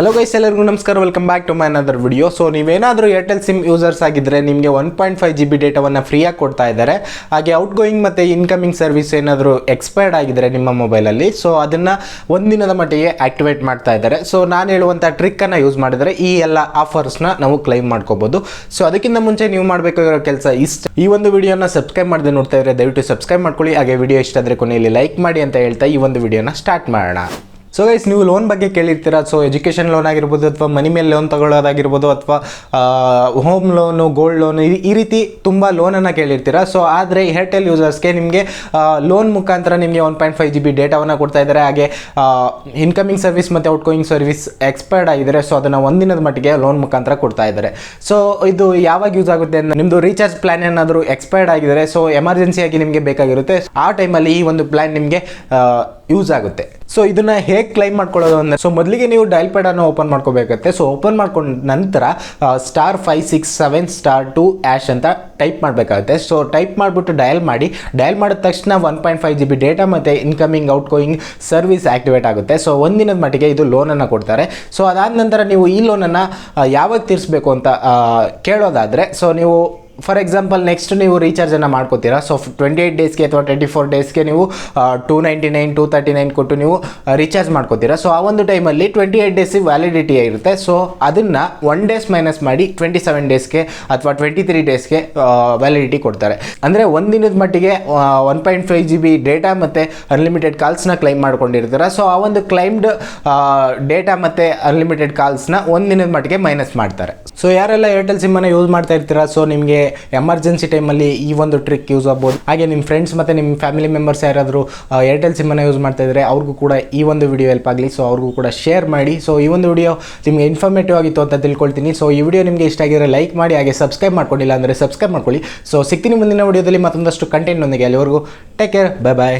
Hello guys ಎಲ್ಲರಿಗೂ ನಮಸ್ಕಾರ. Welcome back to my another video so ನೀವೇನಾದರೂ ಏರ್ಟೆಲ್ ಸಿಮ್ ಯೂಸರ್ಸ್ ಆಗಿದ್ದರೆ ನಿಮಗೆ one point five G B ಡೇಟಾವನ್ನು ಫ್ರೀಯಾಗಿ ಕೊಡ್ತಾ ಇದ್ದಾರೆ. ಹಾಗೆ ಔಟ್ ಗೋಯಿಂಗ್ ಮತ್ತು ಇನ್ಕಮಿಂಗ್ ಸರ್ವಿಸ್ ಏನಾದರೂ ಎಕ್ಸ್ಪೈರ್ಡ್ ಆಗಿದ್ದರೆ ನಿಮ್ಮ ಮೊಬೈಲಲ್ಲಿ ಸೊ ಅದನ್ನು ಒಂದಿನದ ಮಟ್ಟಿಗೆ ಆಕ್ಟಿವೇಟ್ ಮಾಡ್ತಾ ಇದ್ದಾರೆ. ಸೊ ನಾನು ಹೇಳುವಂಥ ಟ್ರಿಕ್ಕನ್ನು ಯೂಸ್ ಮಾಡಿದರೆ ಈ ಎಲ್ಲ ಆಫರ್ಸ್ನ ನಾವು ಕ್ಲೈಮ್ ಮಾಡ್ಕೋಬೋದು. ಸೊ ಅದಕ್ಕಿಂತ ಮುಂಚೆ ನೀವು ಮಾಡಬೇಕಾಗಿರೋ ಕೆಲಸ ಇಷ್ಟ. ಈ ಒಂದು ವಿಡಿಯೋನ ಸಬ್ಸ್ಕ್ರೈಬ್ ಮಾಡದೆ ನೋಡ್ತಾ ಇದ್ದರೆ ದಯವಿಟ್ಟು ಸಬ್ಸ್ಕ್ರೈಬ್ ಮಾಡ್ಕೊಳ್ಳಿ. ಹಾಗೆ ವಿಡಿಯೋ ಇಷ್ಟ ಆದರೆ ಕೊನೆಯಲ್ಲಿ ಲೈಕ್ ಮಾಡಿ ಅಂತ ಹೇಳ್ತಾ ಈ ಒಂದು ವಿಡಿಯೋನ ಸ್ಟಾರ್ಟ್ ಮಾಡೋಣ. ಸೊ ಗೈಸ್ ನೀವು ಲೋನ್ ಬಗ್ಗೆ ಕೇಳಿರ್ತೀರಾ? ಸೊ ಎಜುಕೇಷನ್ ಲೋನ್ ಆಗಿರ್ಬೋದು ಅಥವಾ ಮನಿ ಮೇಲೆ ಲೋನ್ ತಗೊಳ್ಳೋದಾಗಿರ್ಬೋದು ಅಥವಾ ಹೋಮ್ ಲೋನು ಗೋಲ್ಡ್ ಲೋನು ಈ ರೀತಿ ತುಂಬ ಲೋನನ್ನು ಕೇಳಿರ್ತೀರ? ಸೊ ಆದರೆ ಏರ್ಟೆಲ್ ಯೂಸರ್ಸ್ಗೆ ನಿಮಗೆ ಲೋನ್ ಮುಖಾಂತರ ನಿಮಗೆ one point five G B ಡೇಟಾವನ್ನು ಕೊಡ್ತಾ ಇದ್ದಾರೆ. ಹಾಗೆ ಇನ್ಕಮಿಂಗ್ ಸರ್ವಿಸ್ ಮತ್ತು ಔಟ್ ಗೋಯಿಂಗ್ ಸರ್ವಿಸ್ ಎಕ್ಸ್ಪೈರ್ಡ್ ಆಗಿದ್ದಾರೆ. ಸೊ ಅದನ್ನು ಒಂದಿನದ ಮಟ್ಟಿಗೆ ಲೋನ್ ಮುಖಾಂತರ ಕೊಡ್ತಾ ಇದ್ದಾರೆ. ಸೊ ಇದು ಯಾವಾಗ ಯೂಸ್ ಆಗುತ್ತೆ ನಿಮ್ಮದು ರೀಚಾರ್ಜ್ ಪ್ಲಾನ್ ಏನಾದರೂ ಎಕ್ಸ್ಪೈರ್ಡ್ ಆಗಿದ್ದಾರೆ. ಸೊ ಎಮರ್ಜೆನ್ಸಿಯಾಗಿ ನಿಮಗೆ ಬೇಕಾಗಿರುತ್ತೆ. ಆ ಟೈಮಲ್ಲಿ ಈ ಒಂದು ಪ್ಲಾನ್ ನಿಮಗೆ ಯೂಸ್ ಆಗುತ್ತೆ. ಸೊ ಇದನ್ನು ಹೇಗೆ ಕ್ಲೈಮ್ ಮಾಡ್ಕೊಳ್ಳೋದು ಅಂದರೆ ಸೊ ಮೊದಲಿಗೆ ನೀವು ಡೈಲ್ ಪ್ಯಾಡನ್ನು ಓಪನ್ ಮಾಡ್ಕೋಬೇಕಾಗುತ್ತೆ. ಸೊ ಓಪನ್ ಮಾಡ್ಕೊಂಡ ನಂತರ star five six seven star two hash ಅಂತ ಟೈಪ್ ಮಾಡಬೇಕಾಗುತ್ತೆ. ಸೊ ಟೈಪ್ ಮಾಡಿಬಿಟ್ಟು ಡಯಲ್ ಮಾಡಿ. ಡಯಲ್ ಮಾಡಿದ ತಕ್ಷಣ one point five G B data ಮತ್ತು incoming out going service activate ಆಗುತ್ತೆ. ಸೊ ಒಂದಿನದ ಮಟ್ಟಿಗೆ ಇದು ಲೋನನ್ನು ಕೊಡ್ತಾರೆ. ಸೊ ಅದಾದ ನಂತರ ನೀವು ಈ ಲೋನನ್ನು ಯಾವಾಗ ತೀರಿಸಬೇಕು ಅಂತ ಕೇಳೋದಾದರೆ ಸೊ ನೀವು ಫಾರ್ ಎಕ್ಸಾಂಪಲ್ ನೆಕ್ಸ್ಟ್ ನೀವು ರೀಚಾರ್ಜನ್ನು ಮಾಡ್ಕೋತೀರಾ? ಸೊ ಟ್ವೆಂಟಿ ಏಯ್ಟ್ ಡೇಸ್ಗೆ ಅಥವಾ ಟ್ವೆಂಟಿ ಫೋರ್ ಡೇಸ್ಗೆ ನೀವು two ninety nine two thirty nine ಕೊಟ್ಟು ನೀವು ರೀಚಾರ್ಜ್ ಮಾಡ್ಕೋತೀರಾ? ಸೊ ಆ ಒಂದು ಟೈಮಲ್ಲಿ ಟ್ವೆಂಟಿ ಏಯ್ಟ್ ಡೇಸಿಗೆ ವ್ಯಾಲಿಡಿಟಿ ಇರುತ್ತೆ. ಸೊ ಅದನ್ನು ಒನ್ ಡೇಸ್ ಮೈನಸ್ ಮಾಡಿ ಟ್ವೆಂಟಿ ಸೆವೆನ್ ಡೇಸ್ಗೆ ಅಥವಾ ಟ್ವೆಂಟಿ ತ್ರೀ ಡೇಸ್ಗೆ ವ್ಯಾಲಿಡಿಟಿ ಕೊಡ್ತಾರೆ. ಅಂದರೆ ಒಂದು ದಿನದ ಮಟ್ಟಿಗೆ one point five G B data ಮತ್ತು ಅನ್ಲಿಮಿಟೆಡ್ ಕಾಲ್ಸ್ನ ಕ್ಲೈಮ್ ಮಾಡ್ಕೊಂಡಿರ್ತೀರ? ಸೊ ಆ ಒಂದು ಕ್ಲೈಮ್ಡ್ ಡೇಟಾ ಮತ್ತು ಅನ್ಲಿಮಿಟೆಡ್ ಕಾಲ್ಸ್ನ ಒಂದು ದಿನದ ಮಟ್ಟಿಗೆ ಮೈನಸ್ ಮಾಡ್ತಾರೆ. ಸೊ ಯಾರೆಲ್ಲ ಏರ್ಟೆಲ್ ಸಿಮ್ಮನ್ನು ಯೂಸ್ ಮಾಡ್ತಾ ಇರ್ತೀರಾ? ಸೊ ನಿಮಗೆ ಎಮರ್ಜೆನ್ಸಿ ಟೈಮಲ್ಲಿ ಈ ಒಂದು ಟ್ರಿಕ್ ಯೂಸ್ ಆಗ್ಬೋದು. ಹಾಗೆ ನಿಮ್ಮ ಫ್ರೆಂಡ್ಸ್ ಮತ್ತು ನಿಮ್ಮ ಫ್ಯಾಮಿಲಿ ಮೆಂಬರ್ಸ್ ಯಾರಾದರೂ ಏರ್ಟೆಲ್ ಸಿಮ್ಮನ್ನು ಯೂಸ್ ಮಾಡ್ತಾ ಇದ್ದರೆ ಅವ್ರಿಗೂ ಕೂಡ ಈ ಒಂದು ವಿಡಿಯೋ ಹೆಲ್ಪ್ ಆಗಲಿ. ಸೊ ಅವ್ರಿಗೂ ಕೂಡ ಶೇರ್ ಮಾಡಿ. ಸೊ ಈ ಒಂದು ವಿಡಿಯೋ ನಿಮಗೆ ಇನ್ಫಾರ್ಮೇಟಿವ್ ಆಗಿತ್ತು ಅಂತ ತಿಳ್ಕೊಳ್ತೀನಿ. ಸೊ ಈ ವಿಡಿಯೋ ನಿಮಗೆ ಇಷ್ಟ ಆಗಿದ್ರೆ ಲೈಕ್ ಮಾಡಿ, ಹಾಗೆ ಸಬ್ಸ್ಕ್ರೈಬ್ ಮಾಡ್ಕೊಂಡಿಲ್ಲ ಅಂದರೆ ಸಬ್ಸ್ಕ್ರೈಬ್ ಮಾಡ್ಕೊಳ್ಳಿ. ಸೊ ಸಿಗ್ತೀನಿ ಮುಂದಿನ ವಿಡಿಯೋದಲ್ಲಿ ಮತ್ತೊಂದಷ್ಟು ಕಂಟೆಂಟ್ ಕಂಟೆಂಟ್ನೊಂದಿಗೆ ಅಲ್ಲಿವರೆಗೂ. Take care bye bye